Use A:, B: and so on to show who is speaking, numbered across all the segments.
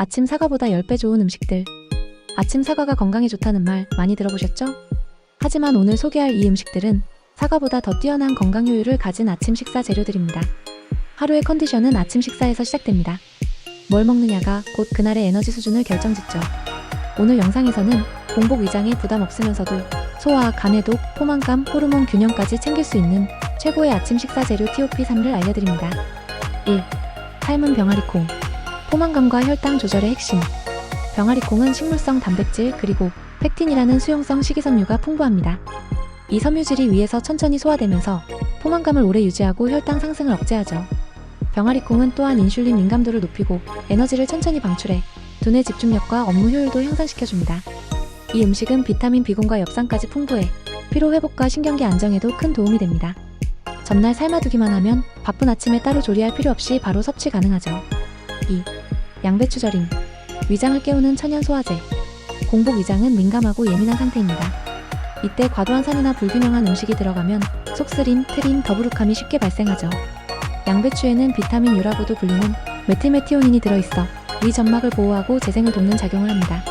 A: 아침 사과보다 10배 좋은 음식들. 아침 사과가 건강에 좋다는 말 많이 들어보셨죠? 하지만 오늘 소개할 이 음식들은 사과보다 더 뛰어난 건강 효율을 가진 아침 식사 재료들입니다. 하루의 컨디션은 아침 식사에서 시작됩니다. 뭘 먹느냐가 곧 그날의 에너지 수준을 결정짓죠. 오늘 영상에서는 공복 위장에 부담 없으면서도 소화, 간해독, 포만감, 호르몬 균형까지 챙길 수 있는 최고의 아침 식사 재료 TOP3를 알려드립니다. 1. 삶은 병아리콩. 포만감과 혈당 조절의 핵심. 병아리콩은 식물성 단백질 그리고 팩틴이라는 수용성 식이섬유가 풍부합니다. 이 섬유질이 위에서 천천히 소화되면서 포만감을 오래 유지하고 혈당 상승을 억제하죠. 병아리콩은 또한 인슐린 민감도를 높이고 에너지를 천천히 방출해 두뇌 집중력과 업무 효율도 향상시켜줍니다. 이 음식은 비타민 B군과 엽산까지 풍부해 피로 회복과 신경계 안정에도 큰 도움이 됩니다. 전날 삶아두기만 하면 바쁜 아침에 따로 조리할 필요 없이 바로 섭취 가능하죠. 2. 양배추 절임. 위장을 깨우는 천연 소화제. 공복 위장은 민감하고 예민한 상태입니다. 이때 과도한 산이나 불균형한 음식이 들어가면 속쓰림, 트림, 더부룩함이 쉽게 발생하죠. 양배추에는 비타민 U라고도 불리는 메틸메티오닌이 들어있어 위 점막을 보호하고 재생을 돕는 작용을 합니다.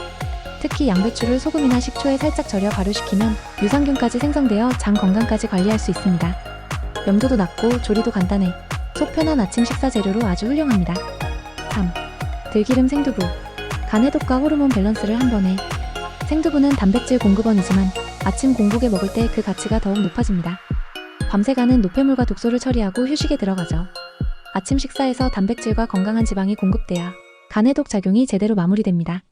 A: 특히 양배추를 소금이나 식초에 살짝 절여 발효시키면 유산균까지 생성되어 장 건강까지 관리할 수 있습니다. 염도도 낮고 조리도 간단해 속 편한 아침 식사 재료로 아주 훌륭합니다. 3. 들기름 생두부. 간해독과 호르몬 밸런스를 한 번에. 생두부는 단백질 공급원이지만 아침 공복에 먹을 때 그 가치가 더욱 높아집니다. 밤새 가는 노폐물과 독소를 처리하고 휴식에 들어가죠. 아침 식사에서 단백질과 건강한 지방이 공급돼야 간해독 작용이 제대로 마무리됩니다.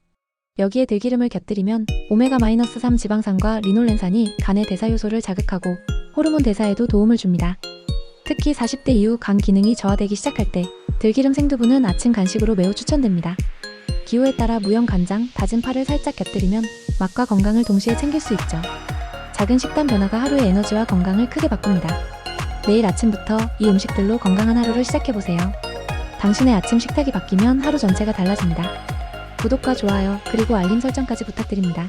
A: 여기에 들기름을 곁들이면 오메가-3 지방산과 리놀렌산이 간의 대사 요소를 자극하고 호르몬 대사에도 도움을 줍니다. 특히 40대 이후 간 기능이 저하되기 시작할 때 들기름 생두부는 아침 간식으로 매우 추천됩니다. 기호에 따라 무염 간장, 다진 파를 살짝 곁들이면 맛과 건강을 동시에 챙길 수 있죠. 작은 식단 변화가 하루의 에너지와 건강을 크게 바꿉니다. 내일 아침부터 이 음식들로 건강한 하루를 시작해보세요. 당신의 아침 식탁이 바뀌면 하루 전체가 달라집니다. 구독과 좋아요, 그리고 알림 설정까지 부탁드립니다.